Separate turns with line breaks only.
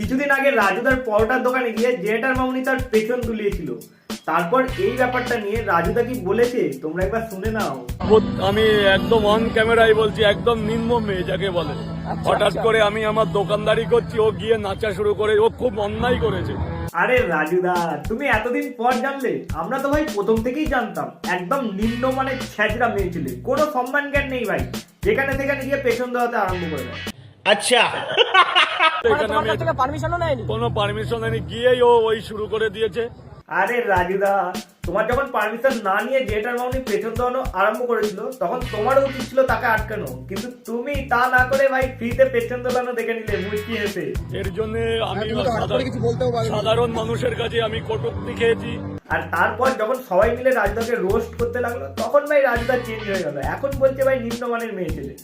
কিছুদিন আগে রাজুদার পরোটার দোকানে গিয়ে জেটার মামুনি তার পেছন তুলিয়েছিল তারপর এই ব্যাপারটা নিয়ে রাজুদা কি বলেছে? তোমরা একবার শুনে নাও।
আমি একদম অন ক্যামেরায় বলছি একদম নিম্ন মেয়ে যাকে বলে। হঠাৎ করে আমি আমার দোকানদারি করছি ও গিয়ে নাচা শুরু করে ও খুব অন্যায় করেছে।
আরে রাজুদা তুমি এতদিন পর জানলে? আমরা তো ভাই প্রথম থেকেই জানতাম। একদম নিম্ন মানে ছ্যাচরা মেয়ে ছিলে। কোনো সম্মান জ্ঞান নেই ভাই। যেখানে সেখানে গিয়ে পেছন দেওয়াতে আরম্ভ করে দেয়।
এখানে আমি
পারমিশনও নেয়নি?
কোনো পারমিশন নেই গিয়েই ও ওই শুরু করে দিয়েছে।
আরে রাজুদা তোমার যখন পারমিশন না নিয়ে জেটার মামনি পেছন দেওয়ানো আরম্ভ করেছিল তখন তোমারও উচিত ছিল তাকে আটকানো। কিন্তু তুমি তা না করে ভাই ফ্রিতে পেছন দোলানো দেখে নিলে মুচকি হেসে
এর জন্য আমি সাধারণ মানুষের কাছে আমি কটুক্তি খেয়েছি।
আর তারপর যখন সবাই মিলে রাজদাকে রোস্ট করতে লাগল তখন ভাই রাজদা চেঞ্জ হয়ে গেল। এখন বলছে ভাই নিম্নমানের মেয়ে ছেলে।